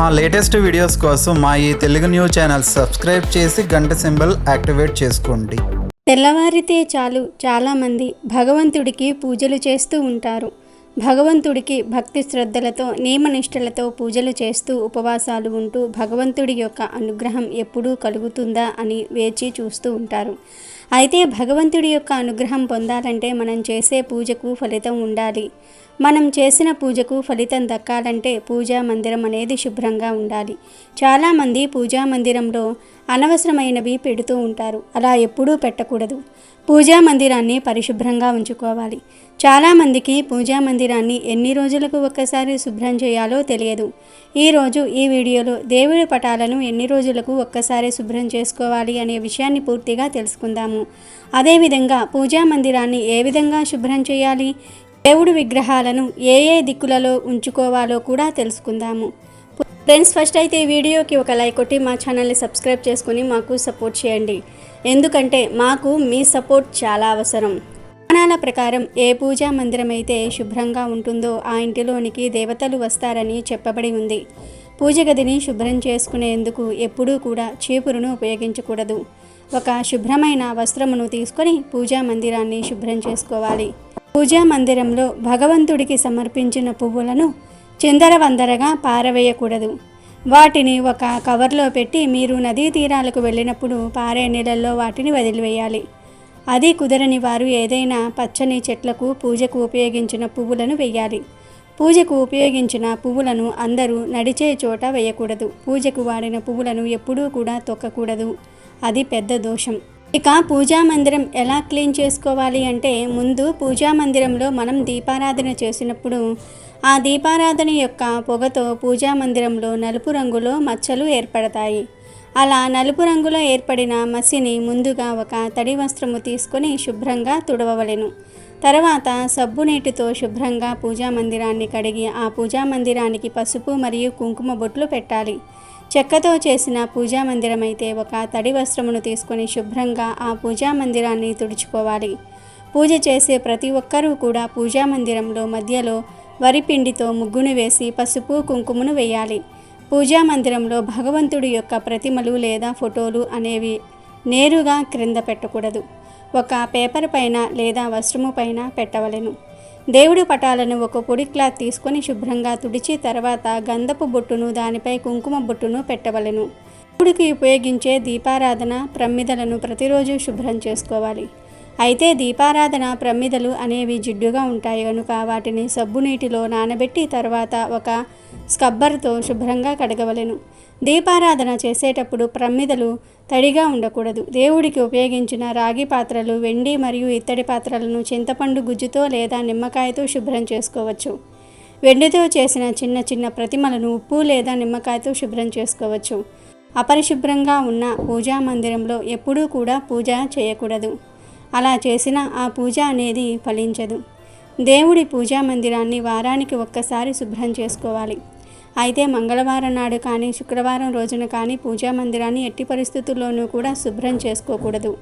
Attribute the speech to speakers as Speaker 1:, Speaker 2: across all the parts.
Speaker 1: మా latest videos కోసం మా ఈ తెలుగు న్యూస్ ఛానల్ సబ్స్క్రైబ్ చేసి గంట సింబల్ యాక్టివేట్ చేసుకోండి.
Speaker 2: తెల్లవారితే చాలు. చాలామంది భగవంతుడికి పూజలు చేస్తూ ఉంటారు. భగవంతుడికి భక్తి శ్రద్ధలతో నియమనిష్టలతో పూజలు చేస్తూ ఉపవాసాలు ఉంటూ భగవంతుడి యొక్క అనుగ్రహం ఎప్పుడూ కలుగుతుందా అని వేచి చూస్తూ ఉంటారు. అయితే భగవంతుడి యొక్క అనుగ్రహం పొందాలంటే మనం చేసే పూజకు ఫలితం ఉండాలి. మనం చేసిన పూజకు ఫలితం దక్కాలంటే పూజా మందిరం అనేది శుభ్రంగా ఉండాలి. చాలామంది పూజా మందిరంలో అనవసరమైనవి పెడుతూ ఉంటారు. అలా ఎప్పుడూ పెట్టకూడదు. పూజా మందిరాన్ని పరిశుభ్రంగా ఉంచుకోవాలి. చాలామందికి పూజా మందిరాన్ని ఎన్ని రోజులకు ఒక్కసారి శుభ్రం చేయాలో తెలియదు. ఈరోజు ఈ వీడియోలో దేవుడి పటాలను ఎన్ని రోజులకు ఒక్కసారి శుభ్రం చేసుకోవాలి అనే విషయాన్ని పూర్తిగా తెలుసుకుందాము. అదేవిధంగా పూజా మందిరాన్ని ఏ విధంగా శుభ్రం చేయాలి? దేవుడి విగ్రహాలను ఏ ఏ దిక్కులలో ఉంచుకోవాలో కూడా తెలుసుకుందాము. ఫ్రెండ్స్ ఫస్ట్ అయితే ఈ వీడియోకి ఒక లైక్ కొట్టి మా ఛానల్ని సబ్స్క్రైబ్ చేసుకుని మాకు సపోర్ట్ చేయండి. ఎందుకంటే మాకు మీ సపోర్ట్ చాలా అవసరం. పురాణాల ప్రకారం ఏ పూజా మందిరం అయితే శుభ్రంగా ఉంటుందో ఆ ఇంటిలోనికి దేవతలు వస్తారని చెప్పబడి ఉంది. పూజ గదిని శుభ్రం చేసుకునేందుకు ఎప్పుడూ కూడా చీపురును ఉపయోగించకూడదు. ఒక శుభ్రమైన వస్త్రమును తీసుకొని పూజా మందిరాన్ని శుభ్రం చేసుకోవాలి. పూజా మందిరంలో భగవంతుడికి సమర్పించిన పువ్వులను చిందరవందరగా పారవేయకూడదు. వాటిని ఒక కవర్లో పెట్టి మీరు నదీ తీరాలకు వెళ్ళినప్పుడు పారే నీళ్ళల్లో వాటిని వదిలివేయాలి. అది కుదరని వారు ఏదైనా పచ్చని చెట్లకు పూజకు ఉపయోగించిన పువ్వులను వేయాలి. పూజకు ఉపయోగించిన పువ్వులను అందరూ నడిచే చోట వేయకూడదు. పూజకు వాడిన పువ్వులను ఎప్పుడూ కూడా తొక్కకూడదు. అది పెద్ద దోషం. ఇక పూజా మందిరం ఎలా క్లీన్ చేసుకోవాలి అంటే ముందు పూజా మందిరంలో మనం దీపారాధన చేసినప్పుడు ఆ దీపారాధన యొక్క పొగతో పూజా మందిరంలో నలుపు రంగులో మచ్చలు ఏర్పడతాయి. అలా నలుపు రంగులో ఏర్పడిన మసిని ముందుగా ఒక తడి వస్త్రము తీసుకొని శుభ్రంగా తుడవవలెను. తర్వాత సబ్బు నీటితో శుభ్రంగా పూజా మందిరాన్ని కడిగి ఆ పూజా మందిరానికి పసుపు మరియు కుంకుమ బొట్లు పెట్టాలి. చెక్కతో చేసిన పూజా మందిరం అయితే ఒక తడి వస్త్రమును తీసుకొని శుభ్రంగా ఆ పూజా మందిరాన్ని తుడుచుకోవాలి. పూజ చేసే ప్రతి ఒక్కరూ కూడా పూజా మందిరంలో మధ్యలో వరి పిండితో ముగ్గును వేసి పసుపు కుంకుమను వేయాలి. పూజా మందిరంలో భగవంతుడి యొక్క ప్రతిమలు లేదా ఫోటోలు అనేవి నేరుగా క్రింద పెట్టకూడదు. ఒక పేపర్ పైన లేదా వస్త్రము పైన పెట్టవలెను. దేవుడి పటాలను ఒక పొడి క్లాత్ తీసుకొని శుభ్రంగా తుడిచి తర్వాత గంధపు బొట్టును దానిపై కుంకుమ బొట్టును పెట్టవలెను. దేవుడికి ఉపయోగించే దీపారాధన ప్రమిదలను ప్రతిరోజు శుభ్రం చేసుకోవాలి. అయితే దీపారాధన ప్రమిదలు అనేవి జిడ్డుగా ఉంటాయి కనుక వాటిని సబ్బు నీటిలో నానబెట్టి తర్వాత ఒక స్కబ్బర్తో శుభ్రంగా కడగవలెను. దీపారాధన చేసేటప్పుడు ప్రమిదలు తడిగా ఉండకూడదు. దేవుడికి ఉపయోగించిన రాగి పాత్రలు వెండి మరియు ఇత్తడి పాత్రలను చింతపండు గుజ్జుతో లేదా నిమ్మకాయతో శుభ్రం చేసుకోవచ్చు. వెండితో చేసిన చిన్న చిన్న ప్రతిమలను ఉప్పు లేదా నిమ్మకాయతో శుభ్రం చేసుకోవచ్చు. అపరిశుభ్రంగా ఉన్న పూజా మందిరంలో ఎప్పుడూ కూడా పూజ చేయకూడదు. అలా చేసిన ఆ పూజ అనేది ఫలించదు. దేవుడి పూజా మందిరాన్ని వారానికి ఒక్కసారి శుభ్రం చేసుకోవాలి. అయితే మంగళవారం నాడు కానీ శుక్రవారం రోజున కానీ పూజా మందిరాన్ని ఎట్టి పరిస్థితుల్లోనూ కూడా శుభ్రం చేసుకోకూడదు.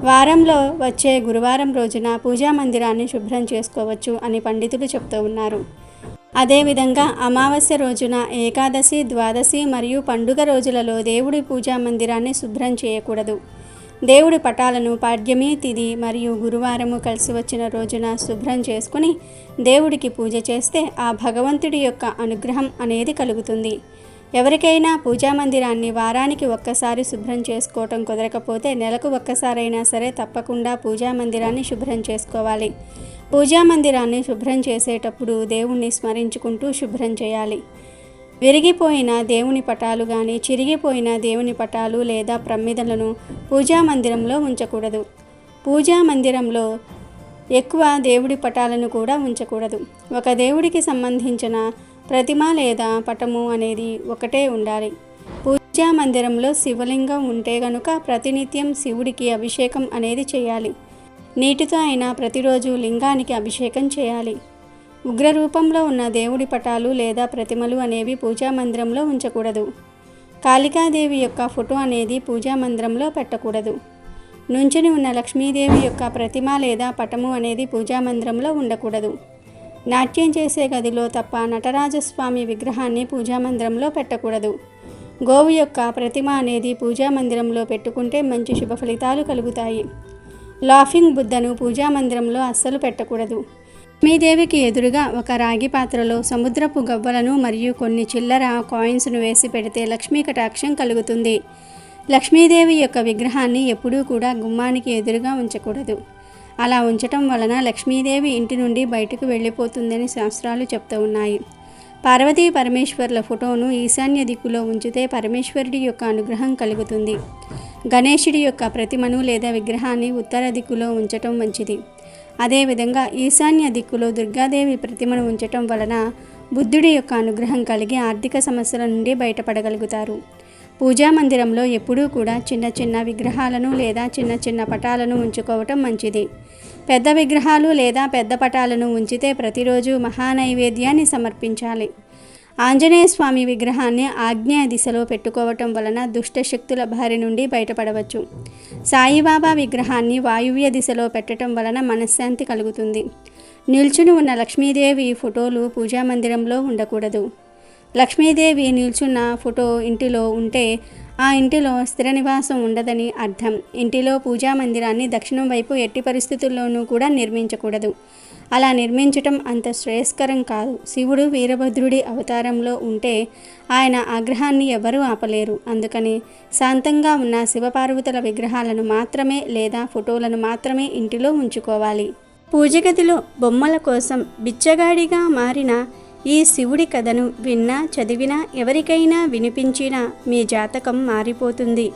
Speaker 2: వారంలో వచ్చే గురువారం రోజున పూజా మందిరాన్ని శుభ్రం చేసుకోవచ్చు అని పండితులు చెప్తూ ఉన్నారు. అదేవిధంగా అమావాస్య రోజున ఏకాదశి ద్వాదశి మరియు పండుగ రోజులలో దేవుడి పూజా మందిరాన్ని శుభ్రం చేయకూడదు. దేవుడి పటాలను పాడ్యమి తిది మరియు గురువారము కలిసి వచ్చిన రోజున శుభ్రం చేసుకుని దేవుడికి పూజ చేస్తే ఆ భగవంతుడి యొక్క అనుగ్రహం అనేది కలుగుతుంది. ఎవరికైనా పూజా మందిరాన్ని వారానికి ఒక్కసారి శుభ్రం చేసుకోవటం కుదరకపోతే నెలకు ఒక్కసారైనా సరే తప్పకుండా పూజా మందిరాన్ని శుభ్రం చేసుకోవాలి. పూజా మందిరాన్ని శుభ్రం చేసేటప్పుడు దేవుణ్ణి స్మరించుకుంటూ శుభ్రం చేయాలి. విరిగిపోయిన దేవుని పటాలు కానీ చిరిగిపోయిన దేవుని పటాలు లేదా ప్రమిదలను పూజా మందిరంలో ఉంచకూడదు. పూజా మందిరంలో ఎక్కువ దేవుడి పటాలను కూడా ఉంచకూడదు. ఒక దేవుడికి సంబంధించిన ప్రతిమ లేదా పటము అనేది ఒకటే ఉండాలి. పూజా మందిరంలో శివలింగం ఉంటే గనుక ప్రతినిత్యం శివుడికి అభిషేకం అనేది చేయాలి. నీటితో అయినా ప్రతిరోజు లింగానికి అభిషేకం చేయాలి. ఉగ్ర రూపంలో ఉన్న దేవుడి పటాలు లేదా ప్రతిమలు అనేవి పూజా మందిరంలో ఉంచకూడదు. కాళికాదేవి యొక్క ఫోటో అనేది పూజా మందిరంలో పెట్టకూడదు. నుంచుని ఉన్న లక్ష్మీదేవి యొక్క ప్రతిమ లేదా పటము అనేది పూజా మందిరంలో ఉండకూడదు. నాట్యం చేసే గదిలో తప్ప నటరాజస్వామి విగ్రహాన్ని పూజామందిరంలో పెట్టకూడదు. గోవు యొక్క ప్రతిమ అనేది పూజామందిరంలో పెట్టుకుంటే మంచి శుభ ఫలితాలు కలుగుతాయి. లాఫింగ్ బుద్ధను పూజామందిరంలో అస్సలు పెట్టకూడదు. లక్ష్మీదేవికి ఎదురుగా ఒక రాగి పాత్రలో సముద్రపు గవ్వలను మరియు కొన్ని చిల్లర కాయిన్స్ను వేసి పెడితే లక్ష్మీ కటాక్షం కలుగుతుంది. లక్ష్మీదేవి యొక్క విగ్రహాన్ని ఎప్పుడూ కూడా గుమ్మానికి ఎదురుగా ఉంచకూడదు. అలా ఉంచటం వలన లక్ష్మీదేవి ఇంటి నుండి బయటకు వెళ్ళిపోతుందని శాస్త్రాలు చెప్తూ ఉన్నాయి. పార్వతీ పరమేశ్వర్ల ఫోటోను ఈశాన్య దిక్కులో ఉంచితే పరమేశ్వరుడి యొక్క అనుగ్రహం కలుగుతుంది. గణేశుడి యొక్క ప్రతిమను లేదా విగ్రహాన్ని ఉత్తర దిక్కులో ఉంచటం మంచిది. అదేవిధంగా ఈశాన్య దిక్కులో దుర్గాదేవి ప్రతిమను ఉంచటం వలన బుద్ధుడి యొక్క అనుగ్రహం కలిగి ఆర్థిక సమస్యల నుండి బయటపడగలుగుతారు. పూజా మందిరంలో ఎప్పుడూ కూడా చిన్న చిన్న విగ్రహాలను లేదా చిన్న చిన్న పటాలను ఉంచుకోవటం మంచిది. పెద్ద విగ్రహాలు లేదా పెద్ద పటాలను ఉంచితే ప్రతిరోజు మహానైవేద్యాన్ని సమర్పించాలి. ఆంజనేయ స్వామి విగ్రహాన్ని ఆగ్నేయ దిశలో పెట్టుకోవటం వలన దుష్ట శక్తుల బారి నుండి బయటపడవచ్చు. సాయిబాబా విగ్రహాన్ని వాయువ్య దిశలో పెట్టడం వలన మనశ్శాంతి కలుగుతుంది. నిల్చుని ఉన్న లక్ష్మీదేవి ఫోటోలు పూజా మందిరంలో ఉండకూడదు. లక్ష్మీదేవి నిల్చున్న ఫోటో ఇంటిలో ఉంటే ఆ ఇంటిలో స్థిర నివాసం ఉండదని అర్థం. ఇంటిలో పూజా మందిరాన్ని దక్షిణం వైపు ఎట్టి పరిస్థితుల్లోనూ కూడా నిర్మించకూడదు. అలా నిర్మించటం అంత శ్రేయస్కరం కాదు. శివుడు వీరభద్రుడి అవతారంలో ఉంటే ఆయన ఆగ్రహాన్ని ఎవరూ ఆపలేరు. అందుకని శాంతంగా ఉన్న శివపార్వతుల విగ్రహాలను మాత్రమే లేదా ఫోటోలను మాత్రమే ఇంటిలో ఉంచుకోవాలి. పూజగదిలో బొమ్మల కోసం బిచ్చగాడిగా మారిన ఈ శివుడి కథను విన్నా చదివినా ఎవరికైనా వినిపించినా మీ జాతకం మారిపోతుంది.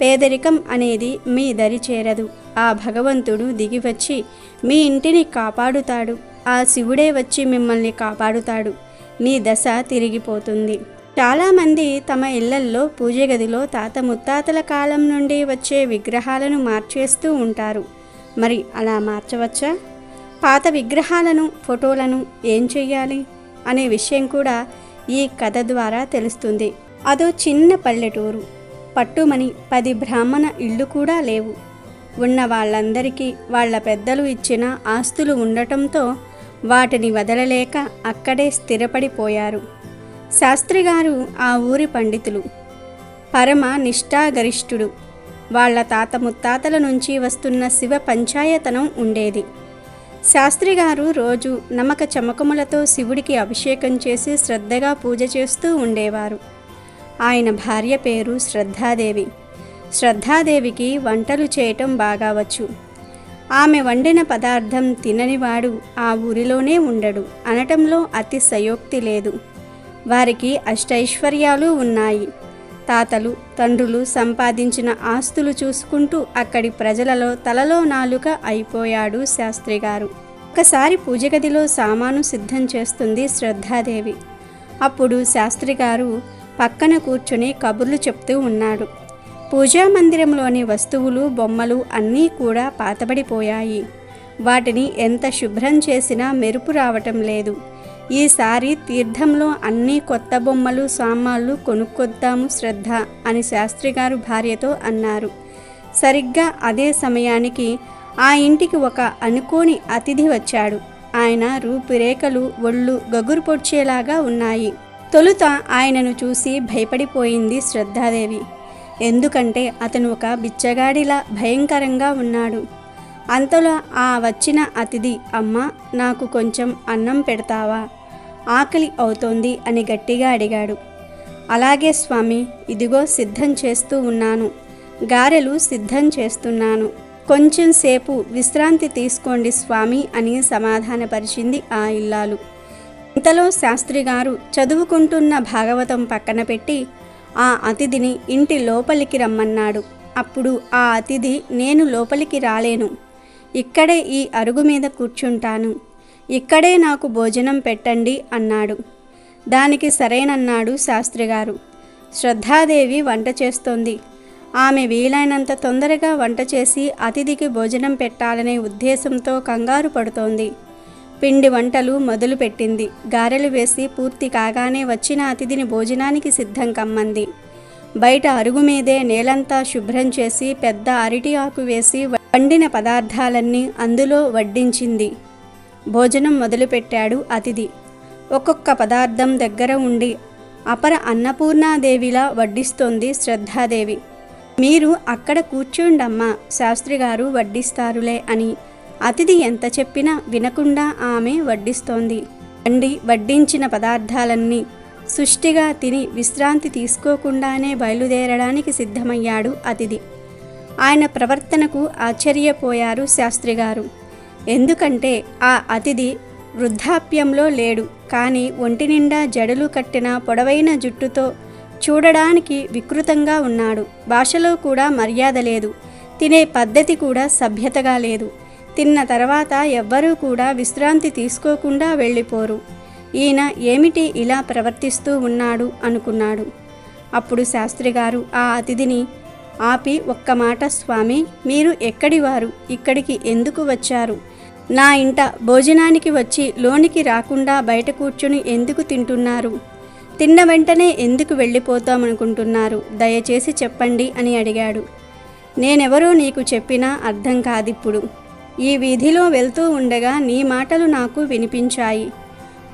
Speaker 2: పేదరికం అనేది మీ దరి చేరదు. ఆ భగవంతుడు దిగి వచ్చి మీ ఇంటిని కాపాడుతాడు. ఆ శివుడే వచ్చి మిమ్మల్ని కాపాడుతాడు. మీ దశ తిరిగిపోతుంది. చాలామంది తమ ఇళ్ళల్లో పూజ గదిలో తాత ముత్తాతల కాలం నుండి వచ్చే విగ్రహాలను మార్చేస్తూ ఉంటారు. మరి అలా మార్చవచ్చా? పాత విగ్రహాలను ఫోటోలను ఏం చెయ్యాలి? అనే విషయం కూడా ఈ కథ ద్వారా తెలుస్తుంది. అదో చిన్న పల్లెటూరు. పట్టుమని పది బ్రాహ్మణ ఇళ్ళు కూడా లేవు. ఉన్న వాళ్ళందరికీ వాళ్ళ పెద్దలు ఇచ్చిన ఆస్తులు ఉండటంతో వాటిని వదలలేక అక్కడే స్థిరపడిపోయారు. శాస్త్రి గారు ఆ ఊరి పండితులు. పరమ నిష్ఠాగరిష్ఠుడు. వాళ్ళ తాత ముత్తాతల నుంచి వస్తున్న శివ పంచాయతనం ఉండేది. శాస్త్రిగారు రోజు నమక చమకములతో శివుడికి అభిషేకం చేసి శ్రద్ధగా పూజ చేస్తూ ఉండేవారు. ఆయన భార్య పేరు శ్రద్ధాదేవి. శ్రద్ధాదేవికి వంటలు చేయటం బాగా వచ్చు ఆమె వండిన పదార్థం తిననివాడు ఆ ఊరిలోనే ఉండడు. అనటంలో అతి సయోక్తి లేదు. వారికి అష్టైశ్వర్యాలు ఉన్నాయి. తాతలు తండ్రులు సంపాదించిన ఆస్తులు చూసుకుంటూ అక్కడి ప్రజలలో తలలో నాలుక అయిపోయాడు శాస్త్రి గారు ఒకసారి పూజ గదిలో సామాను సిద్ధం చేస్తుంది శ్రద్ధాదేవి. అప్పుడు శాస్త్రి గారు పక్కన కూర్చుని కబుర్లు చెప్తూ ఉన్నాడు. పూజా మందిరంలోని వస్తువులు బొమ్మలు అన్నీ కూడా పాతబడిపోయాయి. వాటిని ఎంత శుభ్రం చేసినా మెరుపు రావటం లేదు. ఈసారి తీర్థంలో అన్ని కొత్త బొమ్మలు సామాన్లు కొనుక్కొద్దాము శ్రద్ధ అని శాస్త్రి గారు భార్యతో అన్నారు. సరిగ్గా అదే సమయానికి ఆ ఇంటికి ఒక అనుకోని అతిథి వచ్చాడు. ఆయన రూపురేఖలు ఒళ్ళు గగురు పొడ్చేలాగా ఉన్నాయి. తొలుత ఆయనను చూసి భయపడిపోయింది శ్రద్ధాదేవి. ఎందుకంటే అతను ఒక బిచ్చగాడిలా భయంకరంగా ఉన్నాడు. అంతలో ఆ వచ్చిన అతిథి అమ్మ నాకు కొంచెం అన్నం పెడతావా? ఆకలి అవుతోంది అని గట్టిగా అడిగాడు. అలాగే స్వామి ఇదిగో సిద్ధం చేస్తూ ఉన్నాను. గారెలు సిద్ధం చేస్తున్నాను. కొంచెం సేపు విశ్రాంతి తీసుకోండి స్వామి అని సమాధానపరిచింది ఆ ఇల్లాలు. ఇంతలో శాస్త్రి గారు చదువుకుంటున్న భాగవతం పక్కన పెట్టి ఆ అతిథిని ఇంటి లోపలికి రమ్మన్నాడు. అప్పుడు ఆ అతిథి నేను లోపలికి రాలేను. ఇక్కడే ఈ అరుగు మీద కూర్చుంటాను. ఇక్కడే నాకు భోజనం పెట్టండి అన్నాడు. దానికి సరేనన్నాడు శాస్త్రిగారు శ్రద్ధాదేవి వంట చేస్తోంది. ఆమె వీలైనంత తొందరగా వంట చేసి అతిథికి భోజనం పెట్టాలనే ఉద్దేశంతో కంగారు పడుతోంది. పిండి వంటలు మొదలుపెట్టింది. గారెలు వేసి పూర్తి కాగానే వచ్చిన అతిథిని భోజనానికి సిద్ధం కమ్మంది. బయట అరుగు మీదే నేలంతా శుభ్రం చేసి పెద్ద అరటి ఆకు వేసి వండిన పదార్థాలన్నీ అందులో వడ్డించింది. భోజనం మొదలుపెట్టాడు అతిథి. ఒక్కొక్క పదార్థం దగ్గర ఉండి అపర అన్నపూర్ణాదేవిలా వడ్డిస్తోంది శ్రద్ధాదేవి. మీరు అక్కడ కూర్చోండమ్మా శాస్త్రి గారు వడ్డిస్తారులే అని అతిథి ఎంత చెప్పినా వినకుండా ఆమె వడ్డిస్తోంది. వండి వడ్డించిన పదార్థాలన్నీ సుష్టిగా తిని విశ్రాంతి తీసుకోకుండానే బయలుదేరడానికి సిద్ధమయ్యాడు అతిథి. ఆయన ప్రవర్తనకు ఆశ్చర్యపోయారు శాస్త్రి గారు. ఎందుకంటే ఆ అతిథి వృద్ధాప్యంలో లేడు. కానీ ఒంటి నిండా జడలు కట్టిన పొడవైన జుట్టుతో చూడడానికి వికృతంగా ఉన్నాడు. భాషలో కూడా మర్యాద లేదు. తినే పద్ధతి కూడా సభ్యతగా లేదు. తిన్న తర్వాత ఎవ్వరూ కూడా విశ్రాంతి తీసుకోకుండా వెళ్ళిపోరు. ఈయన ఏమిటి ఇలా ప్రవర్తిస్తూ ఉన్నాడు అనుకున్నాడు. అప్పుడు శాస్త్రి గారు ఆ అతిథిని ఆపి ఒక్క మాట స్వామి మీరు ఎక్కడివారు ఇక్కడికి ఎందుకు వచ్చారు? నా ఇంట భోజనానికి వచ్చి లోనికి రాకుండా బయట కూర్చుని ఎందుకు తింటున్నారు? తిన్న వెంటనే ఎందుకు వెళ్ళిపోతామనుకుంటున్నారు దయచేసి చెప్పండి అని అడిగాడు. నేనెవరో నీకు చెప్పినా అర్థం కాదిప్పుడు. ఈ వీధిలో వెళ్తూ ఉండగా నీ మాటలు నాకు వినిపించాయి.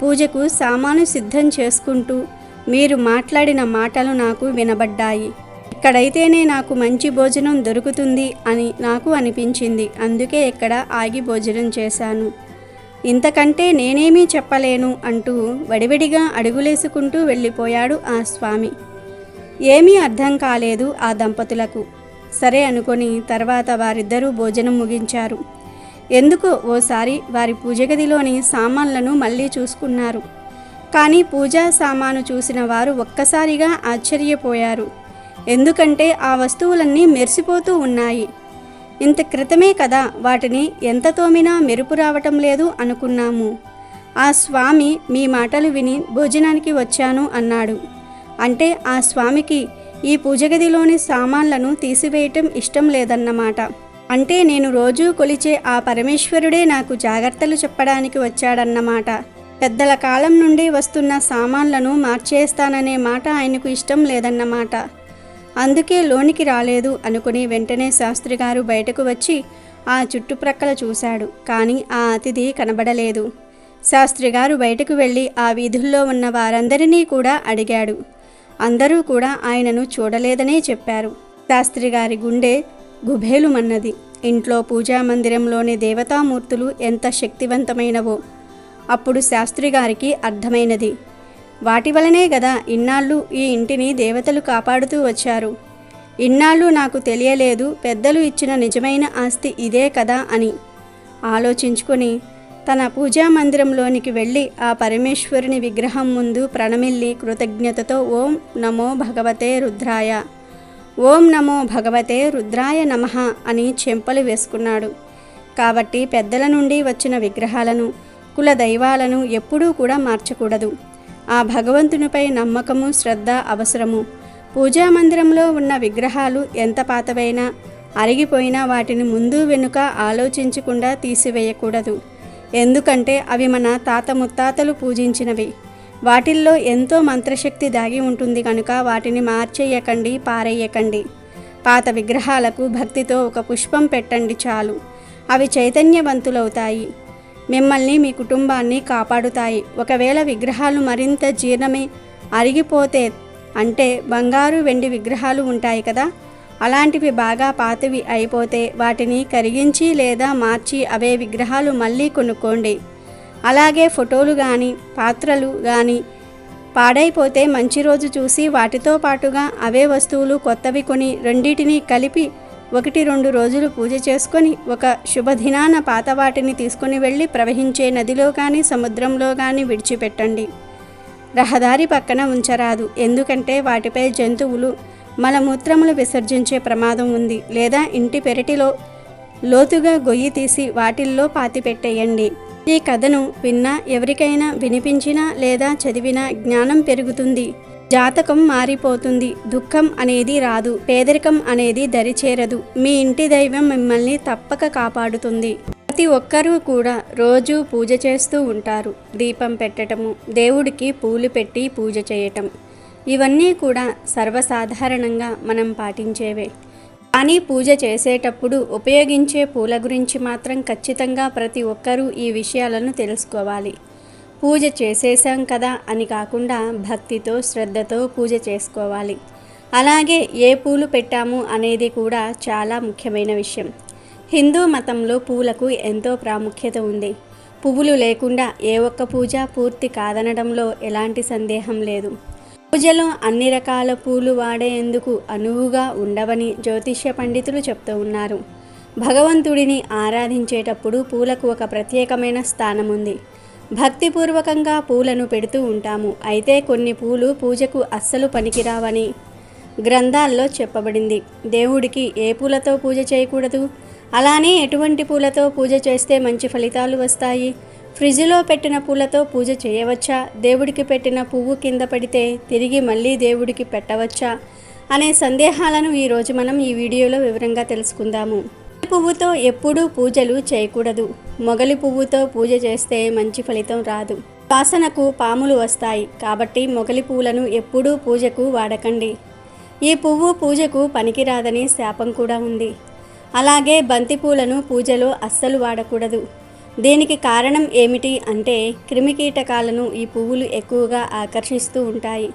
Speaker 2: పూజకు సామాను సిద్ధం చేసుకుంటూ మీరు మాట్లాడిన మాటలు నాకు వినబడ్డాయి. ఇక్కడైతేనే నాకు మంచి భోజనం దొరుకుతుంది అని నాకు అనిపించింది. అందుకే ఇక్కడ ఆగి భోజనం చేశాను. ఇంతకంటే నేనేమీ చెప్పలేను అంటూ వడివడిగా అడుగులేసుకుంటూ వెళ్ళిపోయాడు ఆ స్వామి. ఏమీ అర్థం కాలేదు ఆ దంపతులకు. సరే అనుకొని తర్వాత వారిద్దరూ భోజనం ముగించారు. ఎందుకు ఓసారి వారి పూజగదిలోని సామాన్లను మళ్ళీ చూసుకున్నారు. కానీ పూజా సామాను చూసిన వారు ఒక్కసారిగా ఆశ్చర్యపోయారు. ఎందుకంటే ఆ వస్తువులన్నీ మెరిసిపోతూ ఉన్నాయి. ఇంత క్రితమే కదా వాటిని ఎంత తోమినా మెరుపు రావటం లేదు అనుకున్నాము. ఆ స్వామి మీ మాటలు విని భోజనానికి వచ్చాను అన్నాడు. అంటే ఆ స్వామికి ఈ పూజగదిలోని సామాన్లను తీసివేయటం ఇష్టం లేదన్నమాట. అంటే నేను రోజూ కొలిచే ఆ పరమేశ్వరుడే నాకు జాగ్రత్తలు చెప్పడానికి వచ్చాడన్నమాట. పెద్దల కాలం నుండి వస్తున్న సామాన్లను మార్చేస్తాననే మాట ఆయనకు ఇష్టం లేదన్నమాట. అందుకే లోనికి రాలేదు అనుకుని వెంటనే శాస్త్రి గారు బయటకు వచ్చి ఆ చుట్టుప్రక్కల చూశాడు. కానీ ఆ అతిథి కనబడలేదు. శాస్త్రి గారు బయటకు వెళ్ళి ఆ వీధుల్లో ఉన్న వారందరినీ కూడా అడిగాడు. అందరూ కూడా ఆయనను చూడలేదనే చెప్పారు. శాస్త్రి గారి గుండె గుభేలుమన్నది ఇంట్లో పూజా మందిరంలోని దేవతామూర్తులు ఎంత శక్తివంతమైనవో. అప్పుడు శాస్త్రి గారికి అర్థమైనది. వాటి వలనే గదా ఇన్నాళ్ళు ఈ ఇంటిని దేవతలు కాపాడుతూ వచ్చారు. ఇన్నాళ్ళు నాకు తెలియలేదు పెద్దలు ఇచ్చిన నిజమైన ఆస్తి ఇదే కదా అని. ఆలోచించుకొని తన పూజా మందిరంలోనికి వెళ్ళి ఆ పరమేశ్వరుని విగ్రహం ముందు ప్రణమిల్లి కృతజ్ఞతతో ఓం నమో భగవతే రుద్రాయ. ఓం నమో భగవతే రుద్రాయ నమః అని చెంపలు వేసుకున్నాడు. కాబట్టి పెద్దల నుండి వచ్చిన విగ్రహాలను కుల దైవాలను ఎప్పుడూ కూడా మార్చకూడదు. ఆ భగవంతునిపై నమ్మకము శ్రద్ధ అవసరము. పూజా మందిరంలో ఉన్న విగ్రహాలు ఎంత పాతవైనా అరిగిపోయినా వాటిని ముందు వెనుక ఆలోచించకుండా తీసివేయకూడదు. ఎందుకంటే అవి మన తాత ముత్తాతలు పూజించినవి. వాటిల్లో ఎంతో మంత్రశక్తి దాగి ఉంటుంది కనుక వాటిని మార్చేయకండి పారేయకండి. పాత విగ్రహాలకు భక్తితో ఒక పుష్పం పెట్టండి చాలు. అవి చైతన్యవంతులవుతాయి. మిమ్మల్ని మీ కుటుంబాన్ని కాపాడుతాయి. ఒకవేళ విగ్రహాలు మరింత జీర్ణమే అరిగిపోతే అంటే బంగారు వెండి విగ్రహాలు ఉంటాయి కదా? అలాంటివి బాగా పాతవి అయిపోతే వాటిని కరిగించి లేదా మార్చి అవే విగ్రహాలు మళ్ళీ కొనుక్కోండి. అలాగే ఫోటోలు కానీ పాత్రలు కానీ పాడైపోతే మంచి రోజు చూసి వాటితో పాటుగా అవే వస్తువులు కొత్తవి కొని రెండింటినీ కలిపి ఒకటి రెండు రోజులు పూజ చేసుకొని ఒక శుభదినాన పాత వాటిని తీసుకొని వెళ్ళి ప్రవహించే నదిలో కానీ సముద్రంలో కానీ విడిచిపెట్టండి. రహదారి పక్కన ఉంచరాదు. ఎందుకంటే వాటిపై జంతువులు మలమూత్రములు విసర్జించే ప్రమాదం ఉంది. లేదా ఇంటి పెరటిలో లోతుగా గొయ్యి తీసి వాటిల్లో పాతిపెట్టేయండి. ఈ కథను విన్నా ఎవరికైనా వినిపించినా లేదా చదివినా జ్ఞానం పెరుగుతుంది. జాతకం మారిపోతుంది. దుఃఖం అనేది రాదు. పేదరికం అనేది దరిచేరదు. మీ ఇంటి దైవం మిమ్మల్ని తప్పక కాపాడుతుంది. ప్రతి ఒక్కరూ కూడా రోజు పూజ చేస్తూ ఉంటారు. దీపం పెట్టటము దేవుడికి పూలు పెట్టి పూజ చేయటం. ఇవన్నీ కూడా సర్వసాధారణంగా మనం పాటించేవే. కానీ పూజ చేసేటప్పుడు ఉపయోగించే పూల గురించి మాత్రం ఖచ్చితంగా ప్రతి ఒక్కరూ ఈ విషయాలను తెలుసుకోవాలి. పూజ చేసేసాం కదా అని కాకుండా భక్తితో శ్రద్ధతో పూజ చేసుకోవాలి. అలాగే ఏ పూలు పెట్టాము అనేది కూడా చాలా ముఖ్యమైన విషయం. హిందూ మతంలో పూలకు ఎంతో ప్రాముఖ్యత ఉంది. పువ్వులు లేకుండా ఏ ఒక్క పూజ పూర్తి కాదనడంలో ఎలాంటి సందేహం లేదు. పూజలో అన్ని రకాల పూలు వాడేందుకు అనువుగా ఉండవని జ్యోతిష్య పండితులు చెప్తూ ఉన్నారు. భగవంతుడిని ఆరాధించేటప్పుడు పూలకు ఒక ప్రత్యేకమైన స్థానం ఉంది భక్తిపూర్వకంగా పూలను పెడుతూ ఉంటాము. అయితే కొన్ని పూలు పూజకు అస్సలు పనికిరావని గ్రంథాల్లో చెప్పబడింది. దేవుడికి ఏ పూలతో పూజ చేయకూడదు? అలానే ఎటువంటి పూలతో పూజ చేస్తే మంచి ఫలితాలు వస్తాయి? ఫ్రిడ్జ్లో పెట్టిన పూలతో పూజ చేయవచ్చా? దేవుడికి పెట్టిన పువ్వు కింద పడితే తిరిగి మళ్ళీ దేవుడికి పెట్టవచ్చా? అనే సందేహాలను ఈరోజు మనం ఈ వీడియోలో వివరంగా తెలుసుకుందాము. పువ్వుతో ఎప్పుడూ పూజలు చేయకూడదు. మొగలి పువ్వుతో పూజ చేస్తే మంచి ఫలితం రాదు. వాసనకు పాములు వస్తాయి. కాబట్టి మొగలి పువ్వులను ఎప్పుడూ పూజకు వాడకండి. ఈ పువ్వు పూజకు పనికిరాదని శాపం కూడా ఉంది. అలాగే బంతి పూలను పూజలో అస్సలు వాడకూడదు. దీనికి కారణం ఏమిటి అంటే క్రిమికీటకాలను ఈ పువ్వులు ఎక్కువగా ఆకర్షిస్తూ ఉంటాయి.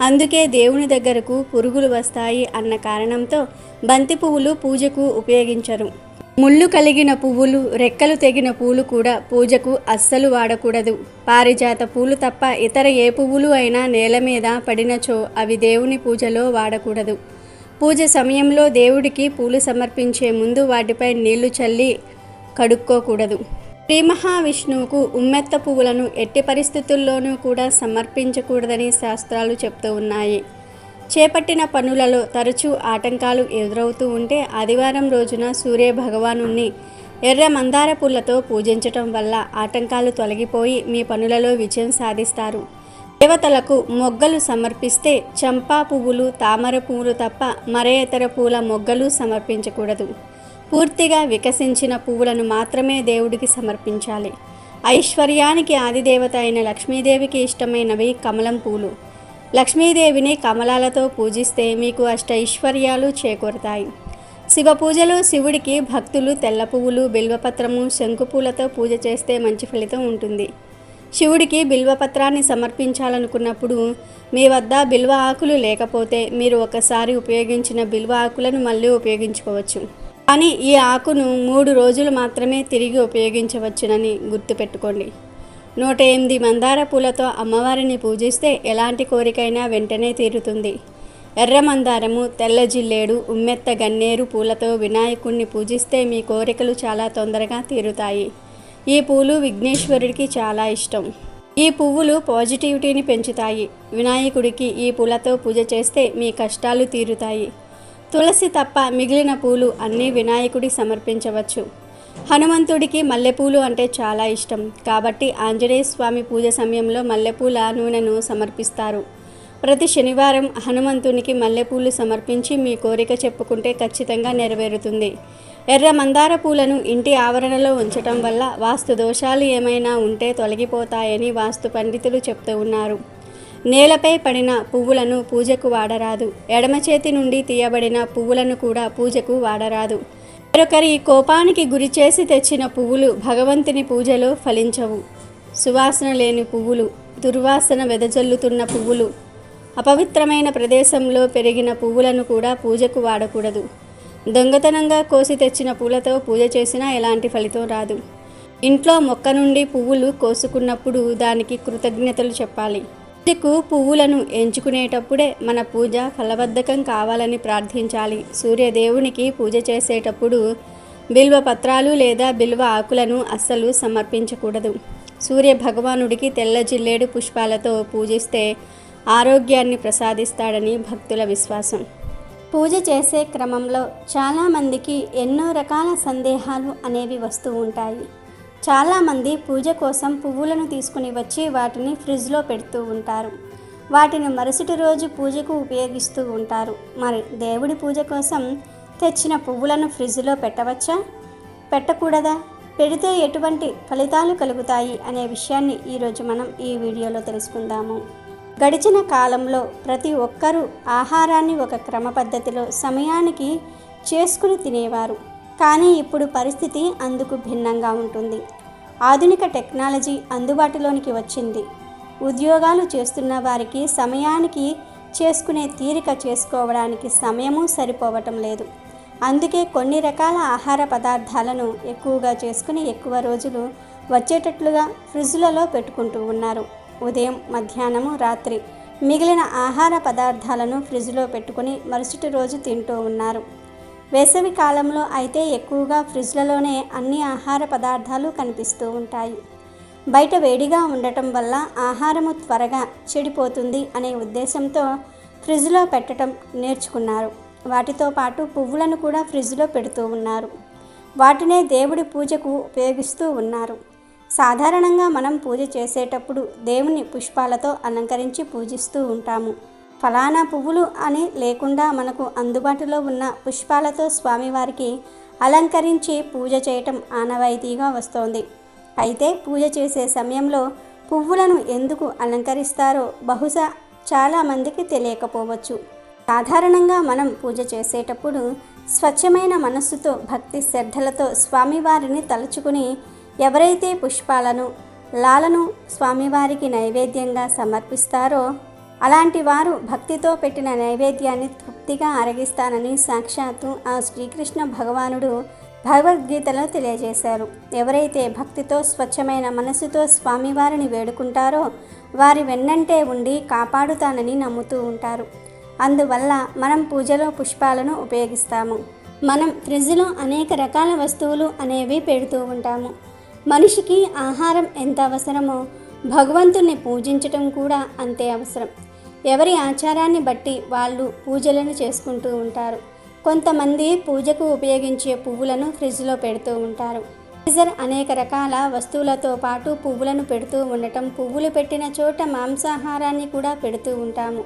Speaker 2: అందుకే దేవుని దగ్గరకు పురుగులు వస్తాయి అన్న కారణంతో బంతి పువ్వులు పూజకు ఉపయోగించరు. ముళ్ళు కలిగిన పువ్వులు రెక్కలు తెగిన పూలు కూడా పూజకు అస్సలు వాడకూడదు. పారిజాత పూలు తప్ప ఇతర ఏ పువ్వులు అయినా నేల మీద పడినచో అవి దేవుని పూజలో వాడకూడదు. పూజ సమయంలో దేవుడికి పూలు సమర్పించే ముందు వాటిపై నీళ్ళు చల్లి కడుక్కోకూడదు. శ్రీ మహావిష్ణువుకు ఉమ్మెత్త పువ్వులను ఎట్టి పరిస్థితుల్లోనూ కూడా సమర్పించకూడదని శాస్త్రాలు చెప్తూ ఉన్నాయి. చేపట్టిన పనులలో తరచూ ఆటంకాలు ఎదురవుతూ ఉంటే ఆదివారం రోజున సూర్య భగవాను ఎర్ర మందార పూలతో పూజించటం వల్ల ఆటంకాలు తొలగిపోయి మీ పనులలో విజయం సాధిస్తారు. దేవతలకు మొగ్గలు సమర్పిస్తే చంపా పువ్వులు తామర పువ్వులు తప్ప మరే ఇతర పూల మొగ్గలు సమర్పించకూడదు. పూర్తిగా వికసించిన పువ్వులను మాత్రమే దేవుడికి సమర్పించాలి. ఐశ్వర్యానికి ఆదిదేవత అయిన లక్ష్మీదేవికి ఇష్టమైనవి కమలం పూలు. లక్ష్మీదేవిని కమలాలతో పూజిస్తే మీకు అష్ట ఐశ్వర్యాలు చేకూరుతాయి. శివ పూజలో శివుడికి భక్తులు తెల్ల పువ్వులు బిల్వపత్రము శంకుపూలతో పూజ చేస్తే మంచి ఫలితం ఉంటుంది. శివుడికి బిల్వపత్రాన్ని సమర్పించాలనుకున్నప్పుడు మీ వద్ద బిల్వ ఆకులు లేకపోతే మీరు ఒకసారి ఉపయోగించిన బిల్వ ఆకులను మళ్ళీ ఉపయోగించుకోవచ్చు. కానీ ఈ ఆకును మూడు రోజులు మాత్రమే తిరిగి ఉపయోగించవచ్చునని గుర్తుపెట్టుకోండి. నూట ఎనిమిది మందార పూలతో అమ్మవారిని పూజిస్తే ఎలాంటి కోరికైనా వెంటనే తీరుతుంది. ఎర్ర మందారము తెల్ల జిల్లేడు ఉమ్మెత్త గన్నేరు పూలతో వినాయకుణ్ణి పూజిస్తే మీ కోరికలు చాలా తొందరగా తీరుతాయి. ఈ పూలు విఘ్నేశ్వరుడికి చాలా ఇష్టం. ఈ పువ్వులు పాజిటివిటీని పెంచుతాయి. వినాయకుడికి ఈ పూలతో పూజ చేస్తే మీ కష్టాలు తీరుతాయి. తులసి తప్ప మిగిలిన పూలు అన్నీ వినాయకుడి సమర్పించవచ్చు. హనుమంతుడికి మల్లెపూలు అంటే చాలా ఇష్టం. కాబట్టి ఆంజనేయ స్వామి పూజ సమయంలో మల్లెపూల నూనెను సమర్పిస్తారు. ప్రతి శనివారం హనుమంతునికి మల్లెపూలు సమర్పించి మీ కోరిక చెప్పుకుంటే ఖచ్చితంగా నెరవేరుతుంది. ఎర్ర మందార పూలను ఇంటి ఆవరణలో ఉంచటం వల్ల వాస్తు దోషాలు ఏమైనా ఉంటే తొలగిపోతాయని వాస్తు పండితులు చెప్తూ ఉన్నారు. నేలపై పడిన పువ్వులను పూజకు వాడరాదు. ఎడమ చేతి నుండి తీయబడిన పువ్వులను కూడా పూజకు వాడరాదు. మరొకరి కోపానికి గురి చేసి తెచ్చిన పువ్వులు భగవంతుని పూజలో ఫలించవు. సువాసన లేని పువ్వులు దుర్వాసన వెదజల్లుతున్న పువ్వులు అపవిత్రమైన ప్రదేశంలో పెరిగిన పువ్వులను కూడా పూజకు వాడకూడదు. దొంగతనంగా కోసి తెచ్చిన పూలతో పూజ చేసినా ఎలాంటి ఫలితం రాదు. ఇంట్లో మొక్క నుండి పువ్వులు కోసుకున్నప్పుడు దానికి కృతజ్ఞతలు చెప్పాలి. పూజకు పువ్వులను ఎంచుకునేటప్పుడే మన పూజ ఫలబద్ధకం కావాలని ప్రార్థించాలి. సూర్యదేవునికి పూజ చేసేటప్పుడు బిల్వ పత్రాలు లేదా బిల్వ ఆకులను అస్సలు సమర్పించకూడదు. సూర్య భగవానుడికి తెల్ల జిల్లేడు పుష్పాలతో పూజిస్తే ఆరోగ్యాన్ని ప్రసాదిస్తాడని భక్తుల విశ్వాసం. పూజ చేసే క్రమంలో చాలామందికి ఎన్నో రకాల సందేహాలు అనేవి వస్తూ ఉంటాయి. చాలామంది పూజ కోసం పువ్వులను తీసుకుని వచ్చి వాటిని ఫ్రిడ్జ్లో పెడుతూ ఉంటారు. వాటిని మరుసటి రోజు పూజకు ఉపయోగిస్తూ ఉంటారు. మరి దేవుడి పూజ కోసం తెచ్చిన పువ్వులను ఫ్రిడ్జ్లో పెట్టవచ్చా? పెట్టకూడదా? పెడితే ఎటువంటి ఫలితాలు కలుగుతాయి అనే విషయాన్ని ఈరోజు మనం ఈ వీడియోలో తెలుసుకుందాము. గడిచిన కాలంలో ప్రతి ఒక్కరూ ఆహారాన్ని ఒక క్రమ పద్ధతిలో సమయానికి చేసుకుని తినేవారు. కానీ ఇప్పుడు పరిస్థితి అందుకు భిన్నంగా ఉంటుంది. ఆధునిక టెక్నాలజీ అందుబాటులోనికి వచ్చింది. ఉద్యోగాలు చేస్తున్న వారికి సమయానికి చేసుకునే తీరిక చేసుకోవడానికి సమయము సరిపోవటం లేదు. అందుకే కొన్ని రకాల ఆహార పదార్థాలను ఎక్కువగా చేసుకుని ఎక్కువ రోజులు వచ్చేటట్లుగా ఫ్రిడ్జ్లలో పెట్టుకుంటూ ఉన్నారు. ఉదయం మధ్యాహ్నము రాత్రి మిగిలిన ఆహార పదార్థాలను ఫ్రిడ్జ్లో పెట్టుకుని మరుసటి రోజు తింటూ ఉన్నారు. వేసవి కాలంలో అయితే ఎక్కువగా ఫ్రిడ్జ్లలోనే అన్ని ఆహార పదార్థాలు కనిపిస్తూ ఉంటాయి. బయట వేడిగా ఉండటం వల్ల ఆహారము త్వరగా చెడిపోతుంది అనే ఉద్దేశంతో ఫ్రిడ్జ్లో పెట్టడం నేర్చుకున్నారు. వాటితో పాటు పువ్వులను కూడా ఫ్రిడ్జ్లో పెడుతూ ఉన్నారు. వాటినే దేవుడి పూజకు ఉపయోగిస్తూ ఉన్నారు. సాధారణంగా మనం పూజ చేసేటప్పుడు దేవుని పుష్పాలతో అలంకరించి పూజిస్తూ ఉంటాము. ఫలానా పువ్వులు అని లేకుండా మనకు అందుబాటులో ఉన్న పుష్పాలతో స్వామివారికి అలంకరించి పూజ చేయటం ఆనవాయితీగా వస్తోంది. అయితే పూజ చేసే సమయంలో పువ్వులను ఎందుకు అలంకరిస్తారో బహుశా చాలామందికి తెలియకపోవచ్చు. సాధారణంగా మనం పూజ చేసేటప్పుడు స్వచ్ఛమైన మనస్సుతో భక్తి శ్రద్ధలతో స్వామివారిని తలుచుకుని ఎవరైతే పుష్పాలను లాలను స్వామివారికి నైవేద్యంగా సమర్పిస్తారో అలాంటి వారు భక్తితో పెట్టిన నైవేద్యాన్ని తృప్తిగా అరగిస్తానని సాక్షాత్తు ఆ శ్రీకృష్ణ భగవానుడు భగవద్గీతలో తెలియజేశారు. ఎవరైతే భక్తితో స్వచ్ఛమైన మనసుతో స్వామివారిని వేడుకుంటారో వారి వెన్నంటే ఉండి కాపాడుతానని నమ్ముతూ ఉంటారు. అందువల్ల మనం పూజలో పుష్పాలను ఉపయోగిస్తాము. మనం ఫ్రిడ్జ్లో అనేక రకాల వస్తువులు అనేవి పెడుతూ ఉంటాము. మనిషికి ఆహారం ఎంత అవసరమో భగవంతుణ్ణి పూజించటం కూడా అంతే అవసరం. ఎవరి ఆచారాన్ని బట్టి వాళ్ళు పూజలను చేసుకుంటూ ఉంటారు. కొంతమంది పూజకు ఉపయోగించే పువ్వులను ఫ్రిడ్జ్లో పెడుతూ ఉంటారు. ఫ్రీజర్ అనేక రకాల వస్తువులతో పాటు పువ్వులను పెడుతూ ఉండటం పువ్వులు పెట్టిన చోట మాంసాహారాన్ని కూడా పెడుతూ ఉంటాము.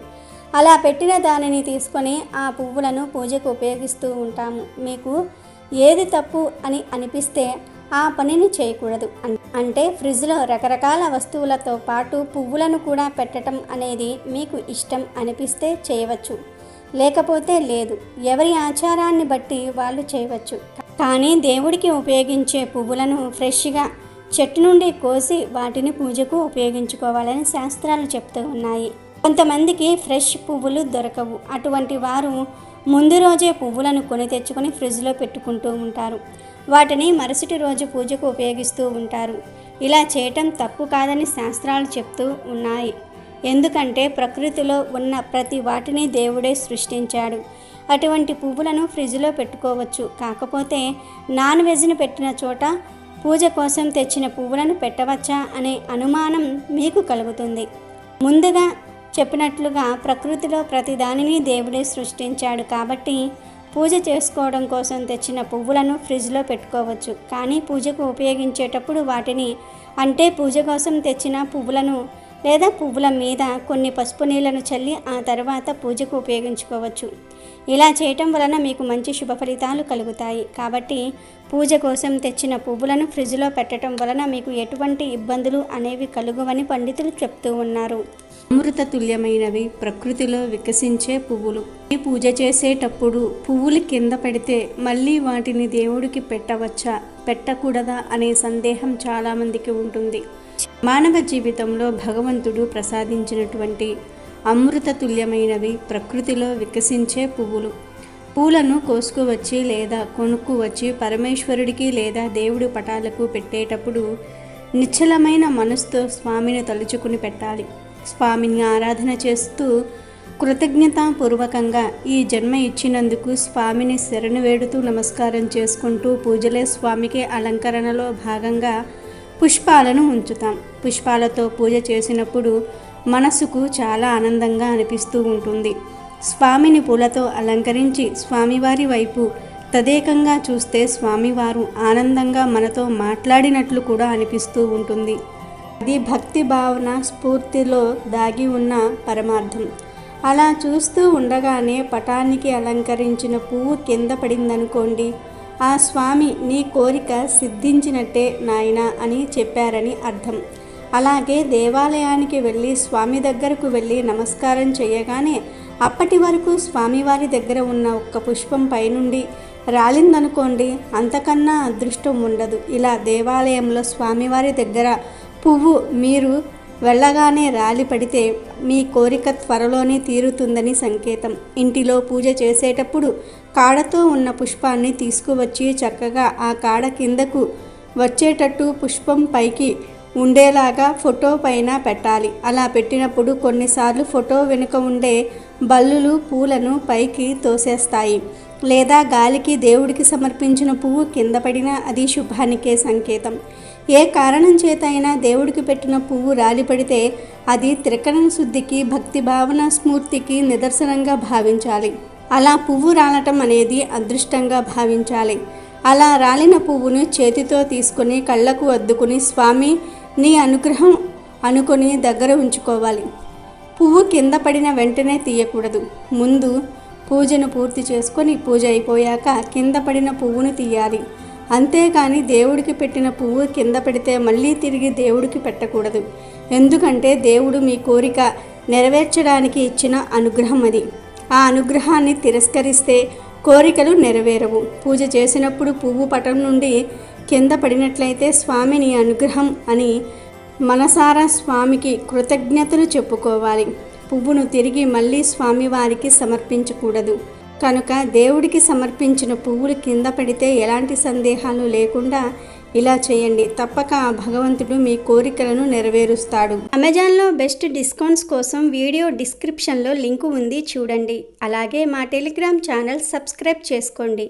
Speaker 2: అలా పెట్టిన దానిని తీసుకొని ఆ పువ్వులను పూజకు ఉపయోగిస్తూ ఉంటాము. మీకు ఏది తప్పు అని అనిపిస్తే ఆ పనిని చేయకూడదు. అంటే ఫ్రిడ్జ్లో రకరకాల వస్తువులతో పాటు పువ్వులను కూడా పెట్టడం అనేది మీకు ఇష్టం అనిపిస్తే చేయవచ్చు. లేకపోతే లేదు. ఎవరి ఆచారాన్ని బట్టి వాళ్ళు చేయవచ్చు. కానీ దేవుడికి ఉపయోగించే పువ్వులను ఫ్రెష్గా చెట్టు నుండి కోసి వాటిని పూజకు ఉపయోగించుకోవాలని శాస్త్రాలు చెప్తూ ఉన్నాయి. కొంతమందికి ఫ్రెష్ పువ్వులు దొరకవు. అటువంటి వారు ముందు రోజే పువ్వులను కొని తెచ్చుకొని ఫ్రిడ్జ్లో పెట్టుకుంటూ ఉంటారు. వాటిని మరుసటి రోజు పూజకు ఉపయోగిస్తూ ఉంటారు. ఇలా చేయటం తప్పు కాదని శాస్త్రాలు చెప్తూ ఉన్నాయి. ఎందుకంటే ప్రకృతిలో ఉన్న ప్రతి వాటిని దేవుడే సృష్టించాడు. అటువంటి పువ్వులను ఫ్రిడ్జ్లో పెట్టుకోవచ్చు. కాకపోతే నాన్ వెజ్ని పెట్టిన చోట పూజ కోసం తెచ్చిన పువ్వులను పెట్టవచ్చా అనే అనుమానం మీకు కలుగుతుంది. ముందుగా చెప్పినట్లుగా ప్రకృతిలో ప్రతిదానిని దేవుడే సృష్టించాడు కాబట్టి పూజ చేసుకోవడం కోసం తెచ్చిన పువ్వులను ఫ్రిడ్జ్లో పెట్టుకోవచ్చు. కానీ పూజకు ఉపయోగించేటప్పుడు వాటిని అంటే పూజ కోసం తెచ్చిన పువ్వులను లేదా పువ్వుల మీద కొన్ని పసుపు నీళ్ళను చల్లి ఆ తర్వాత పూజకు ఉపయోగించుకోవచ్చు. ఇలా చేయటం వలన మీకు మంచి శుభ ఫలితాలు కలుగుతాయి. కాబట్టి పూజ కోసం తెచ్చిన పువ్వులను ఫ్రిడ్జ్లో పెట్టడం వలన మీకు ఎటువంటి ఇబ్బందులు అనేవి కలుగువని పండితులు చెప్తూ ఉన్నారు. అమృత తుల్యమైనవి ప్రకృతిలో వికసించే పువ్వులు. ఈ పూజ చేసేటప్పుడు పువ్వులు కింద పెడితే మళ్ళీ వాటిని దేవుడికి పెట్టవచ్చా? పెట్టకూడదా అనే సందేహం చాలామందికి ఉంటుంది. మానవ జీవితంలో భగవంతుడు ప్రసాదించినటువంటి అమృత తుల్యమైనవి ప్రకృతిలో వికసించే పువ్వులు. పూలను కోసుకువచ్చి లేదా కొనుక్కువచ్చి పరమేశ్వరుడికి లేదా దేవుడి పటాలకు పెట్టేటప్పుడు నిశ్చలమైన మనసుతో స్వామిని తలుచుకుని పెట్టాలి. స్వామిని ఆరాధన చేస్తూ కృతజ్ఞతాపూర్వకంగా ఈ జన్మ ఇచ్చినందుకు స్వామిని శరణు వేడుతూ నమస్కారం చేసుకుంటూ పూజలే స్వామికి అలంకరణలో భాగంగా పుష్పాలను ఉంచుతాం. పుష్పాలతో పూజ చేసినప్పుడు మనసుకు చాలా ఆనందంగా అనిపిస్తూ ఉంటుంది. స్వామిని పూలతో అలంకరించి స్వామివారి వైపు తదేకంగా చూస్తే స్వామివారు ఆనందంగా మనతో మాట్లాడినట్లు కూడా అనిపిస్తూ ఉంటుంది. అది భక్తి భావన స్ఫూర్తిలో దాగి ఉన్న పరమార్థం. అలా చూస్తూ ఉండగానే పటానికి అలంకరించిన పువ్వు కింద పడిందనుకోండి. ఆ స్వామి నీ కోరిక సిద్ధించినట్టే నాయనా అని చెప్పారని అర్థం. అలాగే దేవాలయానికి వెళ్ళి స్వామి దగ్గరకు వెళ్ళి నమస్కారం చేయగానే అప్పటి వరకు స్వామివారి దగ్గర ఉన్న ఒక్క పుష్పం పైనుండి రాలిందనుకోండి. అంతకన్నా అదృష్టం ఉండదు. ఇలా దేవాలయంలో స్వామివారి దగ్గర పువ్వు మీరు వెళ్ళగానే రాలి పడితే మీ కోరిక త్వరలోనే తీరుతుందని సంకేతం. ఇంటిలో పూజ చేసేటప్పుడు కాడతో ఉన్న పుష్పాన్ని తీసుకువచ్చి చక్కగా ఆ కాడ కిందకు వచ్చేటట్టు పుష్పం పైకి ఉండేలాగా ఫోటో పైన పెట్టాలి. అలా పెట్టినప్పుడు కొన్నిసార్లు ఫోటో వెనుక ఉండే బల్లులు పూలను పైకి తోసేస్తాయి. లేదా గాలికి దేవుడికి సమర్పించిన పువ్వు కింద పడినా అది శుభానికే సంకేతం. ఏ కారణం చేత అయినా దేవుడికి పెట్టిన పువ్వు రాలిపడితే అది త్రికరణ శుద్ధికి భక్తి భావన స్మూర్తికి నిదర్శనంగా భావించాలి. అలా పువ్వు రాలటం అనేది అదృష్టంగా భావించాలి. అలా రాలిన పువ్వును చేతితో తీసుకుని కళ్ళకు అద్దుకుని స్వామి నీ అనుగ్రహం అనుకొని దగ్గర ఉంచుకోవాలి. పువ్వు కింద పడిన వెంటనే తీయకూడదు. ముందు పూజను పూర్తి చేసుకొని పూజ అయిపోయాక కింద పడిన పువ్వును తీయాలి. అంతేకాని దేవుడికి పెట్టిన పువ్వు కింద పెడితే మళ్ళీ తిరిగి దేవుడికి పెట్టకూడదు. ఎందుకంటే దేవుడు మీ కోరిక నెరవేర్చడానికి ఇచ్చిన అనుగ్రహం అది. ఆ అనుగ్రహాన్ని తిరస్కరిస్తే కోరికలు నెరవేరవు. పూజ చేసినప్పుడు పువ్వు పటం నుండి కింద పడినట్లయితే స్వామిని అనుగ్రహం అని మనసారా స్వామికి కృతజ్ఞతలు చెప్పుకోవాలి. పువ్వును తిరిగి మళ్ళీ స్వామివారికి సమర్పించకూడదు. కనుక దేవుడికి సమర్పించిన పువ్వులు కింద పడితే ఎలాంటి సందేహాలు లేకుండా ఇలా చేయండి. తప్పక ఆ భగవంతుడు మీ కోరికలను నెరవేరుస్తాడు. అమెజాన్లో బెస్ట్ డిస్కౌంట్స్ కోసం వీడియో డిస్క్రిప్షన్లో లింకు ఉంది. చూడండి. అలాగే మా టెలిగ్రామ్ ఛానల్ సబ్స్క్రైబ్ చేసుకోండి.